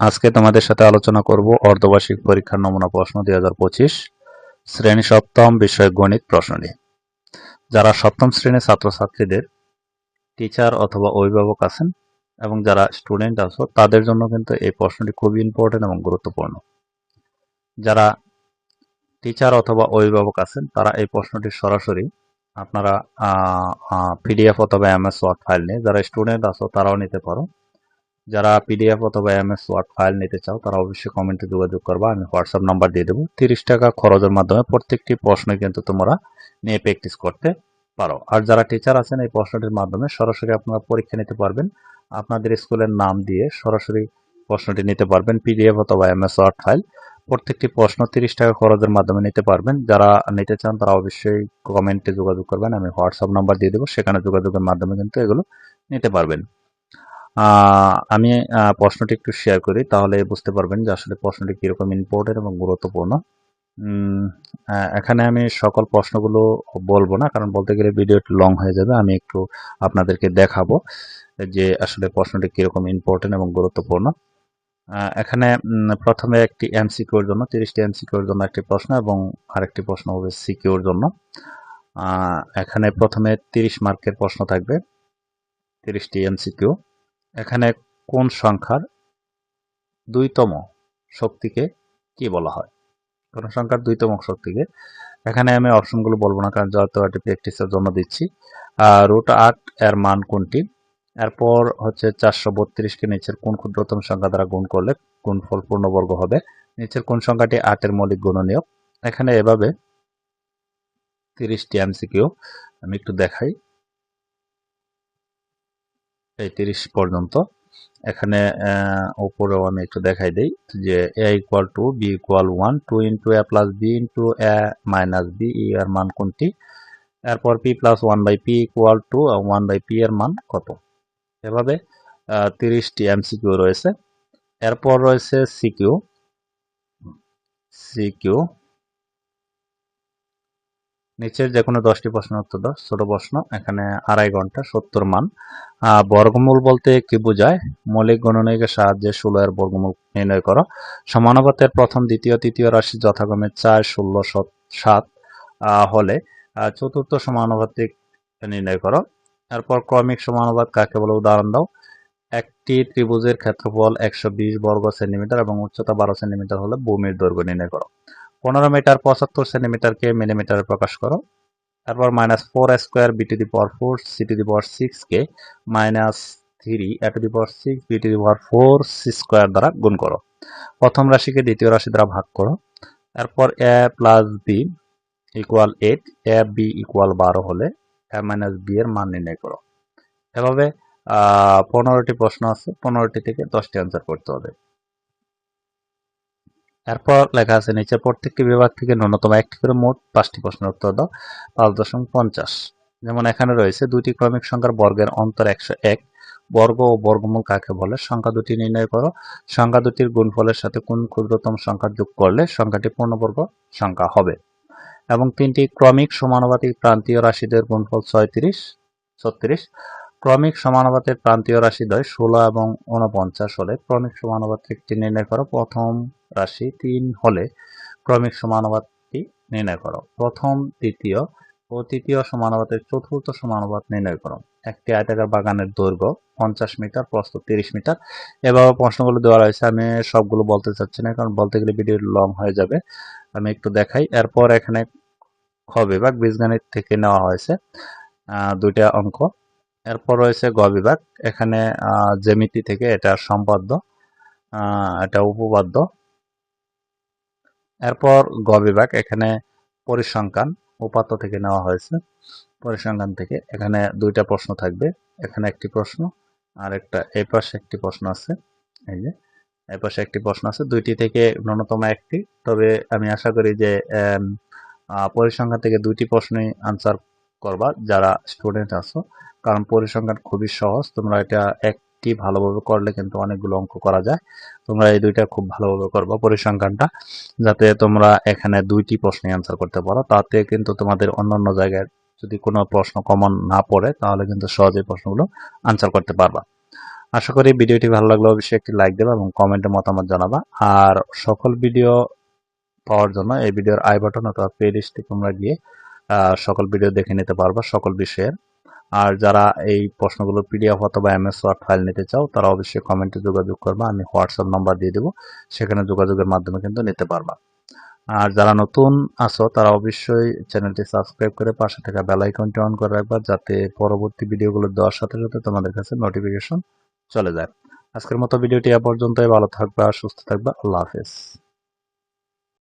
আজকে তোমাদের সাথে আলোচনা করব অর্ধবার্ষিক পরীক্ষার নমুনা প্রশ্ন দুই হাজার পঁচিশ, শ্রেণি সপ্তম বিষয় গণিত প্রশ্ন নিয়ে। যারা সপ্তম শ্রেণির ছাত্রছাত্রীদের টিচার অথবা অভিভাবক আছেন এবং যারা স্টুডেন্ট আছো, তাদের জন্য কিন্তু এই প্রশ্নটি খুবই ইম্পর্টেন্ট এবং গুরুত্বপূর্ণ। যারা টিচার অথবা অভিভাবক আছেন, তারা এই প্রশ্নটি সরাসরি আপনারা পিডিএফ অথবা এমএস ওয়ার্ড ফাইল নিয়ে, যারা স্টুডেন্ট আছো, তারাও নিতে পারো। যারা পিডিএফ অথবা এমএস ওয়ার্ড ফাইল নিতে চাও, তারা অবশ্যই কমেন্টে যোগাযোগ করবা, আমি হোয়াটসঅ্যাপ নাম্বার দিয়ে দেবো। তিরিশ টাকা খরচের মাধ্যমে প্রত্যেকটি প্রশ্ন কিন্তু তোমরা নিয়ে প্র্যাকটিস করতে পারো। আর যারা টিচার আছেন, এই প্রশ্নটির মাধ্যমে সরাসরি আপনারা পরীক্ষা নিতে পারবেন। আপনাদের স্কুলের নাম দিয়ে সরাসরি প্রশ্নটি নিতে পারবেন পিডিএফ অথবা এমএস ওয়ার্ড ফাইল প্রত্যেকটি প্রশ্ন তিরিশ টাকা খরচের মাধ্যমে নিতে পারবেন। যারা নিতে চান, তারা অবশ্যই কমেন্টে যোগাযোগ করবেন, আমি হোয়াটসঅ্যাপ নাম্বার দিয়ে দেবো। সেখানে যোগাযোগের মাধ্যমে কিন্তু এগুলো নিতে পারবেন। আমি প্রশ্নটি একটু শেয়ার করি, তাহলে বুঝতে পারবেন যে আসলে প্রশ্নটি কীরকম ইম্পর্টেন্ট এবং গুরুত্বপূর্ণ। এখানে আমি সকল প্রশ্নগুলো বলব না, কারণ বলতে গেলে ভিডিওটি লং হয়ে যাবে, আমি একটু আপনাদেরকে দেখাবো যে আসলে প্রশ্নটি কীরকম ইম্পর্টেন্ট এবং গুরুত্বপূর্ণ। এখানে প্রথমে একটি এমসিকিউর জন্য, তিরিশটি এমসিকিউর জন্য একটি প্রশ্ন এবং আরেকটি প্রশ্ন হবে সিকিউর জন্য। এখানে প্রথমে তিরিশ মার্কের প্রশ্ন থাকবে, তিরিশটি এমসিকিউ এখানে কোন সংখ্যার দুইতম শক্তিকে কি বলা হয়? কোন সংখ্যার দুইতম শক্তিকে। এখানে আমি অপশনগুলো বলব না, কারণ যত এটি প্র্যাকটিসের জন্য দিচ্ছি। আর রুট আট এর মান কোনটি? এরপর হচ্ছে চারশো বত্রিশকে নিচের কোন ক্ষুদ্রতম সংখ্যা দ্বারা গুণ করলে গুণফল পূর্ণবর্গ হবে? নিচের কোন সংখ্যাটি আটের মৌলিক গুণনীয় এখানে এভাবে তিরিশটি এমসিকিউ আমি একটু দেখাই। তিরিশ পর্যন্ত। এখানে উপরেও আমি একটু দেখাই দিই যে A equal to B equal one two into A plus B into A minus B E এর মান কোনটি? এরপর P plus one by P equal to one by P এর মান কত? এভাবে তিরিশটি এমসিকিউ রয়েছে। এরপর রয়েছে সিকিউ সিকিউ নিচের যে কোনো দশটি প্রশ্নের উত্তর দাও। ছোট প্রশ্ন, এখানে আড়াই ঘণ্টা, সত্তর মান। বর্গমূল বলতে কি বোঝায়? মৌলিক গণনীকের সাহায্যে ষোলো এর বর্গমূল নির্ণয় করো। সমানুপাতের প্রথম, দ্বিতীয়, তৃতীয় রাশি যথাক্রমে চার, ষোলো, সাত হলে চতুর্থ সমানুপাতিক নির্ণয় করো। এরপর ক্রমিক সমানুপাত কাকে বলে? উদাহরণ দাও। একটি ত্রিভুজের ক্ষেত্রফল একশো বিশ বর্গ সেন্টিমিটার এবং উচ্চতা বারো সেন্টিমিটার হলে ভূমির দৈর্ঘ্য নির্ণয় করো। পনেরো মিটার পঁচাত্তর সেন্টিমিটারকে মিলিমিটারে প্রকাশ করো। তারপর minus four square B to the power four C to the power সিক্সকে minus three A to the power six B to the power four C square দ্বারা গুণ করো। প্রথম রাশিকে দ্বিতীয় রাশি দ্বারা ভাগ করো। তারপর A plus B equal eight A B equal বারো হলে এ মাইনাস বি এর মান নির্ণয় করো। এভাবে পনেরোটি প্রশ্ন আছে। পনেরোটি থেকে দশটি অ্যান্সার করতে হবে। এরপর লেখা আছে নিচে প্রত্যেকটি বিভাগ থেকে ন্যূনতম একটি করে মোট পাঁচটি প্রশ্নের উত্তর দাও, পাঁচ দশমিক পঞ্চাশ। যেমন এখানে রয়েছে দুটি ক্রমিক সংখ্যার বর্গের অন্তর একশো এক, বর্গ ও বর্গমূল কাকে বলে? সংখ্যা দুটি নির্ণয় করো। সংখ্যা দুটির গুণফলের সাথে কোন ক্ষুদ্রতম সংখ্যা যোগ করলে সংখ্যাটি পূর্ণবর্গ সংখ্যা হবে? এবং তিনটি ক্রমিক সমানুপাতিক প্রান্তীয় রাশিদের গুণফল ছয়ত্রিশ, ছত্রিশ। ক্রমিক সমানুপাতের প্রান্তীয় রাশিদ্বয় ষোলো এবং উনপঞ্চাশ হলে ক্রমিক সমানুপাতিকটি নির্ণয় করো। প্রথম রাশি তিন হলে ক্রমিক সমানুপাতটি নির্ণয় করো। প্রথম, তৃতীয় ও তৃতীয় সমানুপাতের চতুর্থ সমানুপাত নির্ণয় করো। একটি আয়তাকার বাগানের দৈর্ঘ্য পঞ্চাশ মিটার, প্রস্থ তিরিশ মিটার এভাবে প্রশ্নগুলো দেওয়া রয়েছে। আমি সবগুলো বলতে চাচ্ছি না, কারণ বলতে গেলে ভিডিও লং হয়ে যাবে। আমি একটু দেখাই। এরপর এখানে খ বিভাগ বীজগণিত থেকে নেওয়া হয়েছে দুইটা অঙ্ক। এরপর রয়েছে গ বিভাগ। এখানে জ্যামিতি থেকে এটা সম্পাদ্য এটা উপপাদ্য। এরপর গ বিভাগ, এখানে পরিসংখ্যান, উপাত্ত থেকে নেওয়া হয়েছে। পরিসংখ্যান থেকে এখানে দুইটা প্রশ্ন থাকবে। এখানে একটি প্রশ্ন আর একটা, এই পাশে একটি প্রশ্ন আছে। এই যে, এই পাশে একটি প্রশ্ন আছে। দুইটি থেকে ন্যূনতম একটি। তবে আমি আশা করি যে পরিসংখ্যান থেকে দুইটি প্রশ্নই আনসার করবা যারা স্টুডেন্ট আছো। কারণ পরিসংখ্যান খুবই সহজ। তোমরা এটা একটি ভালোভাবে করলে কিন্তু অনেকগুলো অঙ্ক করা যায়। তোমরা এই দুইটা খুব ভালোভাবে করবা পরিসংখ্যানটা, যাতে তোমরা এখানে দুইটি প্রশ্নে অ্যান্সার করতে পারো। তাতে কিন্তু তোমাদের অন্যান্য জায়গায় যদি কোনো প্রশ্ন কমন না পড়ে, তাহলে কিন্তু সহজেই প্রশ্নগুলো আনসার করতে পারবা। আশা করি ভিডিওটি ভালো লাগলে অবশ্যই একটি লাইক দেবে এবং কমেন্টে মতামত জানাবা। আর সকল ভিডিও পাওয়ার জন্য এই ভিডিওর আই বাটন অথবা প্লে লিস্টে তোমরা গিয়ে সকল ভিডিও দেখে নিতে পারবা সকল বিষয়ের। আর যারা এই প্রশ্নগুলো পিডিএফ অথবা এমএস ওয়ার্ড ফাইল নিতে চাও, তারা অবশ্যই কমেন্টে যোগাযোগ করবা, আমি হোয়াটসঅ্যাপ নাম্বার দিয়ে দেবো। সেখানে যোগাযোগের মাধ্যমে কিন্তু নিতে পারবা। আর যারা নতুন আছো, তারা অবশ্যই চ্যানেলটি সাবস্ক্রাইব করে পাশে থাকা বেল আইকনটি অন করে রাখবা, যাতে পরবর্তী ভিডিওগুলো দেওয়ার সাথে সাথে তোমাদের কাছে নোটিফিকেশন চলে যায়। আজকের মতো ভিডিওটি এ পর্যন্তই। ভালো থাকবা, সুস্থ থাকবা। আল্লাহ হাফেজ।